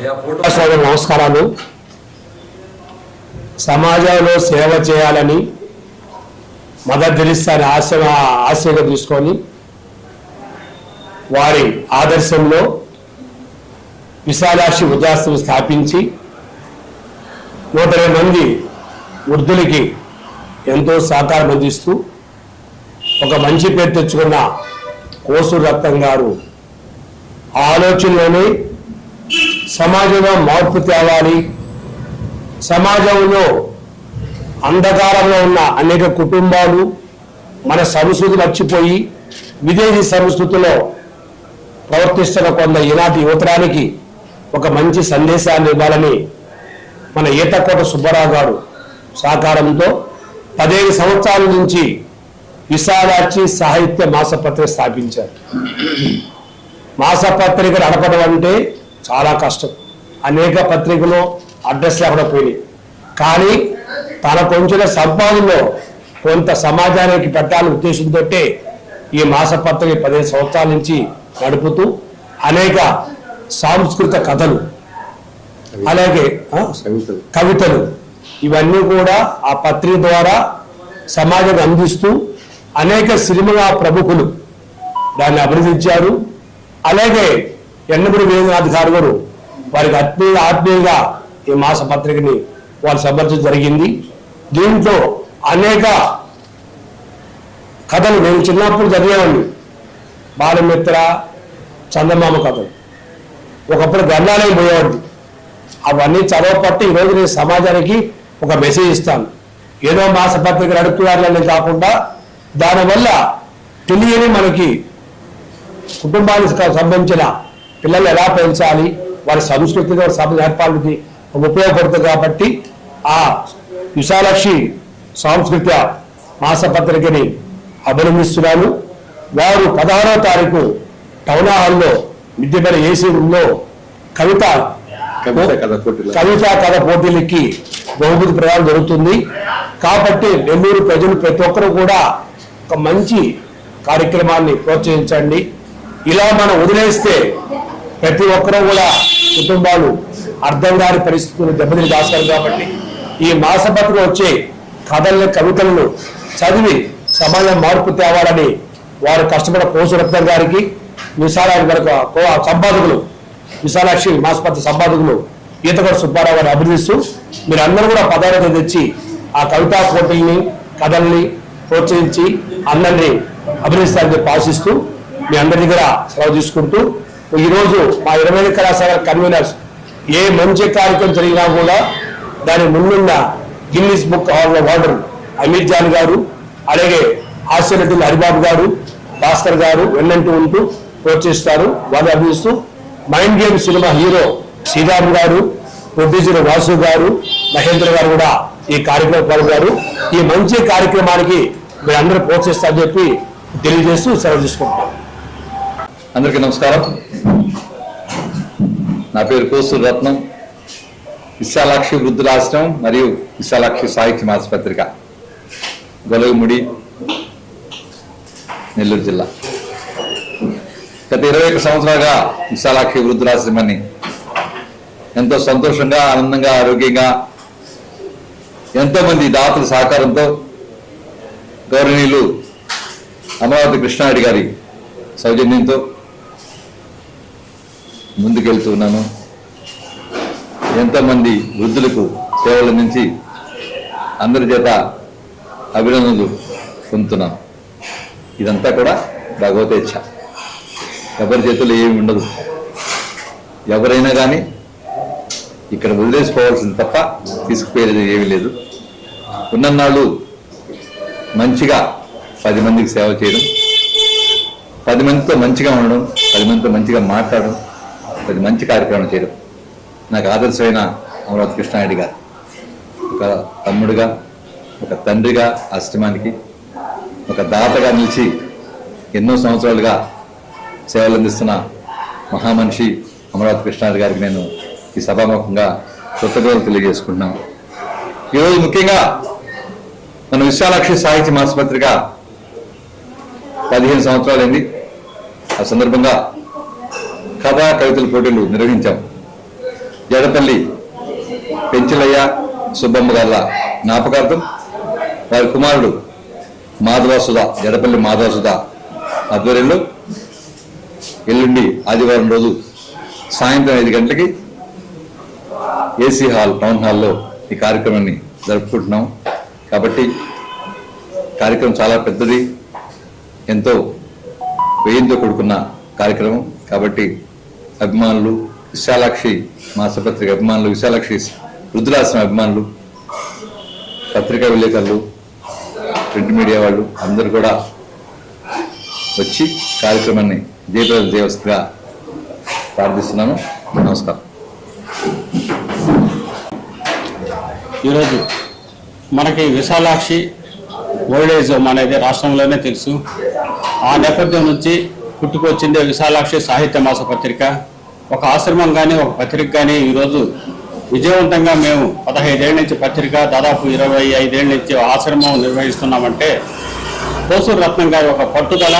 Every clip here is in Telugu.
సోదరు నమస్కారాలు. సమాజంలో సేవ చేయాలని మదర్ తెరిస్తాని ఆశ ఆశగా తీసుకొని వారి ఆదర్శంలో విశాలాక్షి వృద్ధాశ్రమం స్థాపించి నూట మంది వృద్ధులకి ఎంతో సహకారం అందిస్తూ ఒక మంచి పేరు తెచ్చుకున్న కోసు రత్నం గారు ఆ ఆలోచనలోనే సమాజంలో మార్పు తేవాలి. సమాజంలో అంధకారంలో ఉన్న అనేక కుటుంబాలు మన సంస్కృతి మర్చిపోయి విదేశీ సంస్కృతిలో ప్రవర్తిస్తున్న కొంత ఈనాటి యువతరానికి ఒక మంచి సందేశాన్ని ఇవ్వాలని మన ఈతకోట సుబ్బారావు గారు సహకారంతో పదిహేను సంవత్సరాల నుంచి విశాలాచి సాహిత్య మాసపత్రిక స్థాపించారు. మాసపత్రిక నడపడం అంటే చాలా కష్టం. అనేక పత్రికలు అడ్రస్ లేకుండా పోయినాయి. కానీ తన కొంచెం సంపాదనలో కొంత సమాజానికి పెట్టాలనే ఉద్దేశంతో ఈ మాసపత్రిక పదిహేను సంవత్సరాల నుంచి నడుపుతూ అనేక సాంస్కృతిక కథలు అలాగే కవితలు. ఇవన్నీ కూడా ఆ పత్రిక ద్వారా సమాజానికి అందిస్తూ అనేక సినిమా ప్రముఖులు దాన్ని అభివృద్ధించారు అలాగే ఎన్నగుడి వేదనాథ్ గారు గారు వారికి ఆత్మీయ ఆత్మీయంగా ఈ మాస పత్రికని వారు సమర్పించడం జరిగింది. దీంట్లో అనేక కథలు నేను చిన్నప్పుడు చదివేవాడిని. బాలమిత్ర చందమామ కథలు. ఒకప్పుడు గ్రంథాలయం పోయేవాడిని. అవన్నీ చదవపట్టి ఈరోజు నేను సమాజానికి ఒక మెసేజ్ ఇస్తాను. ఏదో మాసపత్రిక నడుపుతున్నారని కాకుండా దానివల్ల తెలియని మనకి కుటుంబానికి సంబంధించిన పిల్లలు ఎలా పెంచాలి వారి సంస్కృతిగా నేర్పాలకి ఉపయోగపడుతుంది కాబట్టి ఆ విశాలాక్షి సాంస్కృతిక మాసపత్రికని అభినందిస్తున్నాను. వారు పదహారవ తారీఖు టౌన్ హాల్లో విద్యపల్లి ఏసీ రూమ్లో కవిత కవిత కథ పోటీలు. కవిత కథ పోటీలకి బహుమతి ప్రదానం జరుగుతుంది. కాబట్టి నెల్లూరు ప్రజలు ప్రతి ఒక్కరు కూడా ఒక మంచి కార్యక్రమాన్ని ప్రోత్సహించండి. ఇలా మనం వదిలేస్తే ప్రతి ఒక్కరూ కూడా కుటుంబాలు అర్థం కాని పరిస్థితులు దెబ్బతిని దాస్తారు కాబట్టి ఈ మాసపత్రిక వచ్చే కథల్ని కవితలను చదివి సమాజం మార్పు తేవాలని వారు కష్టపడ కోసరత్నం గారికి విశాలాక్షి వరకు సంపాదకులు విశాలాక్షి మాసపత్రిక సంపాదకులు ఈతగడ సుబ్బారావు గారిని అభినందిస్తూ మీరు అందరూ కూడా పదార్థ తెచ్చి ఆ కవితా పోటీల్ని కథల్ని ప్రోత్సహించి అందరినీ అభినందిస్తారని చెప్పి ఆశిస్తూ మీ అందరి దగ్గర సెలవు తీసుకుంటూ ఈరోజు మా ఇరవై ఐదు కళాశాల కన్వీనర్స్ ఏ మంచి కార్యక్రమం జరిగినా కూడా దాని ముందున్న Guinness book of world Ameer Jaan గారు అలాగే హాస్యనటులు హరిబాబు గారు భాస్కర్ గారు వెన్నంటూ ఉంటూ ప్రోత్సహిస్తారు వాళ్ళు అభినందిస్తూ mind game cinema hero Sriram గారు ప్రొడ్యూసర్ వాసు గారు మహేంద్ర గారు కూడా ఈ కార్యక్రమం పాల్గొన్నారు. ఈ మంచి కార్యక్రమానికి మీరు అందరూ ప్రోత్సహిస్తారని చెప్పి తెలియజేస్తూ సెలవు తీసుకుంటాం అందరికీ నమస్కారం. నా పేరు కోసూరు రత్నం. విశాలాక్షి వృద్ధులాశ్రమం మరియు విశాలాక్షి సాహిత్య మాసపత్రిక గొలగముడి నెల్లూరు జిల్లా. గత ఇరవై ఒక్క సంవత్సరాలుగా విశాలాక్షి వృద్ధులాశ్రమాన్ని ఎంతో సంతోషంగా ఆనందంగా ఆరోగ్యంగా ఎంతో మంది దాతల సహకారంతో గౌరవనీయులు అమరావతి కృష్ణారెడ్డి గారి సౌజన్యంతో ముందుకెళ్తూ ఉన్నాను ఎంతోమంది వృద్ధులకు సేవల నుంచి అందరి చేత అభినందనలు పొందుతున్నాను. ఇదంతా కూడా భగవతేచ్ఛ. ఎవరి చేతుల్లో ఏమి ఉండదు. ఎవరైనా కానీ ఇక్కడ వదిలేసుకోవాల్సింది తప్ప తీసుకుపోయేది ఏమీ లేదు. ఉన్నన్నాళ్ళు మంచిగా పది మందికి సేవ చేయడం పది మందితో మంచిగా ఉండడం పది మందితో మంచిగా మాట్లాడడం పది మంచి కార్యక్రమం చేయడం. నాకు ఆదర్శమైన అమరావతి కృష్ణారెడ్డి గారు. ఒక తమ్ముడుగా ఒక తండ్రిగా అష్టమానికి ఒక దాతగా నిలిచి ఎన్నో సంవత్సరాలుగా సేవలు అందిస్తున్న మహామనిషి అమరావతి కృష్ణారెడ్డి గారికి నేను ఈ సభాముఖంగా కృతజ్ఞతలు తెలియజేసుకుంటున్నాను. ఈరోజు ముఖ్యంగా మన విశాలాక్షి సాహిత్య మాసపత్రిక పదిహేను సంవత్సరాలైంది. ఆ సందర్భంగా కథా కవితల పోటీలు నిర్వహించాం. జడపల్లి పెంచలయ్య సుబ్బమ్మ గారి జ్ఞాపకార్థం వారి కుమారుడు మాధవసుధ జడపల్లి మాధవసుధ ఆధ్వర్యంలో ఎల్లుండి ఆదివారం రోజు సాయంత్రం ఐదు గంటలకి ఏసీ హాల్ టౌన్ హాల్లో ఈ కార్యక్రమాన్ని జరుపుకుంటున్నాం. కాబట్టి కార్యక్రమం చాలా పెద్దది ఎంతో వ్యయంతో కూడుకున్న కార్యక్రమం. కాబట్టి అభిమానులు విశాలాక్షి మాసపత్రిక అభిమానులు విశాలాక్షి రుద్రాశ్రమ అభిమానులు పత్రికా విలేకరులు ప్రింట్ మీడియా వాళ్ళు అందరూ కూడా వచ్చి కార్యక్రమాన్ని జయప్రద దేవస్థగా ప్రార్థిస్తున్నాను. నమస్కారం. ఈరోజు మనకి విశాలాక్షి ఓల్డ్ ఏజ్ హోమ్ అనేది రాష్ట్రంలోనే తెలుసు. ఆ నేపథ్యం నుంచి పుట్టుకొచ్చిందే విశాలాక్షి సాహిత్య మాస పత్రిక. ఒక ఆశ్రమం కానీ ఒక పత్రిక కానీ ఈరోజు విజయవంతంగా మేము పదహైదేళ్ళ నుంచి పత్రిక దాదాపు ఇరవై ఐదేళ్ళ నుంచి ఆశ్రమం నిర్వహిస్తున్నామంటే కోసూరు రత్నం గారి ఒక పట్టుదల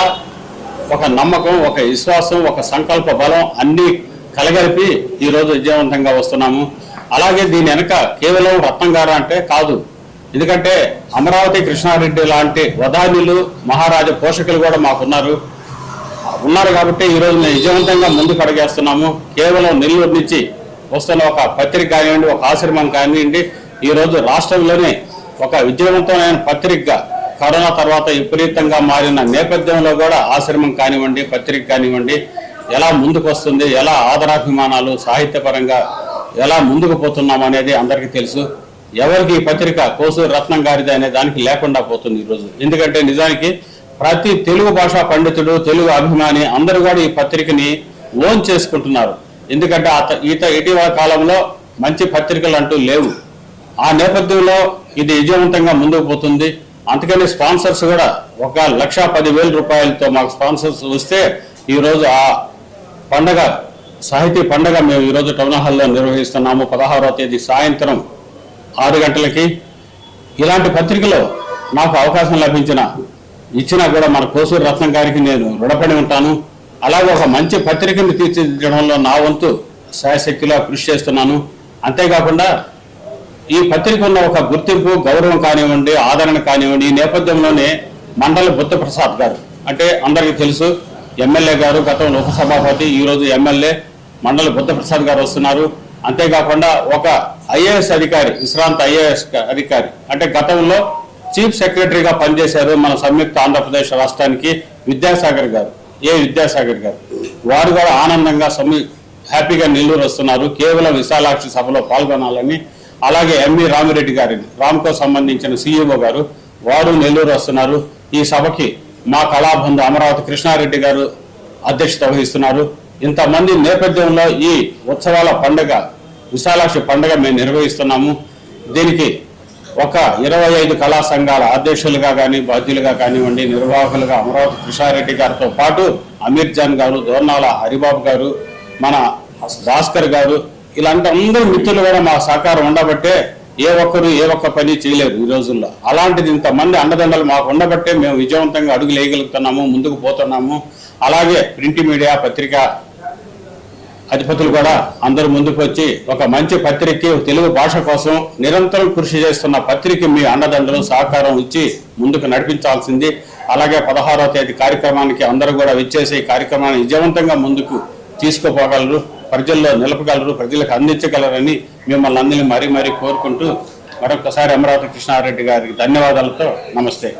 ఒక నమ్మకం ఒక విశ్వాసం ఒక సంకల్ప బలం అన్నీ కలగలిపి ఈరోజు విజయవంతంగా వస్తున్నాము. అలాగే దీని వెనక కేవలం రత్నం గారు అంటే కాదు. ఎందుకంటే అమరావతి కృష్ణారెడ్డి లాంటి వదానిలు మహారాజా పోషకులు కూడా మాకున్నారు. ఉన్నారు కాబట్టి ఈరోజు మేము విజయవంతంగా ముందుకు అడిగేస్తున్నాము. కేవలం నెల్లూరు నుంచి వస్తున్న ఒక పత్రిక కానివ్వండి ఒక ఆశ్రమం కానివ్వండి ఈరోజు రాష్ట్రంలోనే ఒక విజయవంతమైన పత్రికగా కరోనా తర్వాత విపరీతంగా మారిన నేపథ్యంలో కూడా ఆశ్రమం కానివ్వండి పత్రిక కానివ్వండి ఎలా ముందుకు వస్తుంది ఎలా ఆదరాభిమానాలు సాహిత్యపరంగా ఎలా ముందుకు పోతున్నాం అనేది అందరికీ తెలుసు. ఎవరికి ఈ పత్రిక కోసూరు రత్నం గారిది అనే దానికి లేకుండా పోతుంది ఈరోజు ఎందుకంటే నిజానికి ప్రతి తెలుగు భాషా పండితుడు తెలుగు అభిమాని అందరూ కూడా ఈ పత్రికని ఓన్ చేసుకుంటున్నారు. ఎందుకంటే అత ఈత ఇటీవల కాలంలో మంచి పత్రికలు అంటూ లేవు. ఆ నేపథ్యంలో ఇది విజయవంతంగా ముందుకు పోతుంది. అందుకని స్పాన్సర్స్ కూడా ఒక లక్ష పదివేల రూపాయలతో మాకు స్పాన్సర్స్ వస్తే ఈరోజు ఆ పండగ సాహితీ పండగ మేము ఈరోజు టౌన్ హాల్లో నిర్వహిస్తున్నాము పదహారవ తేదీ సాయంత్రం ఆరు గంటలకి. ఇలాంటి పత్రికలో నాకు అవకాశం లభించిన ఇచ్చినా కూడా మన కోసూరు రత్నం గారికి నేను రుణపడి ఉంటాను. అలాగే ఒక మంచి పత్రికను తీర్చిదిద్దడంలో నా వంతు శాయశక్తిలో కృషి చేస్తున్నాను. అంతేకాకుండా ఈ పత్రిక ఉన్న ఒక గుర్తింపు గౌరవం కానివ్వండి ఆదరణ కానివ్వండి ఈ నేపథ్యంలోనే మండల బుద్ధప్రసాద్ గారు అంటే అందరికీ తెలుసు ఎమ్మెల్యే గారు గతంలో ఉపసభాపతి ఈ రోజు ఎమ్మెల్యే మండల బుద్ధప్రసాద్ గారు వస్తున్నారు. అంతేకాకుండా ఒక ఐఏఎస్ అధికారి విశ్రాంత ఐఏఎస్ అధికారి అంటే గతంలో చీఫ్ సెక్రటరీగా పనిచేశారు మన సంయుక్త ఆంధ్రప్రదేశ్ రాష్ట్రానికి విద్యాసాగర్ గారు ఏ విద్యాసాగర్ గారు. వారు కూడా ఆనందంగా సమీ హ్యాపీగా నెల్లూరు వస్తున్నారు. కేవలం విశాలాక్షి సభలో పాల్గొనాలని అలాగే ఎంవి రామిరెడ్డి గారిని రామ్కో సంబంధించిన సీఈఓ గారు వారు నెల్లూరు వస్తున్నారు. ఈ సభకి మా కళాబంధు అమరావతి కృష్ణారెడ్డి గారు అధ్యక్షత వహిస్తున్నారు. ఇంతమంది నేపథ్యంలో ఈ ఉత్సవాల పండుగ విశాలాక్షి పండుగ మేము నిర్వహిస్తున్నాము. దీనికి ఒక ఇరవై ఐదు కళా సంఘాల అధ్యక్షులుగా కానీ బాధ్యులుగా కానివ్వండి నిర్వాహకులుగా అమరావతి కృష్ణారెడ్డి గారితో పాటు అమీర్ జాన్ గారు దోర్నాల హరిబాబు గారు మన భాస్కర్ గారు ఇలాంటి అందరు మిత్రులు కూడా మా సహకారం ఉండబట్టే ఏ ఒక్కరు ఏ ఒక్క పని చేయలేరు ఈ రోజుల్లో. అలాంటిది ఇంతమంది అండదండలు మాకు ఉండబట్టే మేము విజయవంతంగా అడుగులు వేయగలుగుతున్నాము ముందుకు పోతున్నాము. అలాగే ప్రింట్ మీడియా పత్రిక అధిపతులు కూడా అందరూ ముందుకు వచ్చి ఒక మంచి పత్రిక తెలుగు భాష కోసం నిరంతరం కృషి చేస్తున్న పత్రిక మీ అండదండలు సహకారం ఇచ్చి ముందుకు నడిపించాల్సింది. అలాగే పదహారవ తేదీ కార్యక్రమానికి అందరూ కూడా విచ్చేసి కార్యక్రమాన్ని విజయవంతంగా ముందుకు తీసుకుపోగలరు ప్రజల్లో నిలపగలరు ప్రజలకు అందించగలరని మిమ్మల్ని అందరినీ మరీ మరీ కోరుకుంటూ మరొకసారి అమరావతి కృష్ణారెడ్డి గారికి ధన్యవాదాలతో నమస్తే.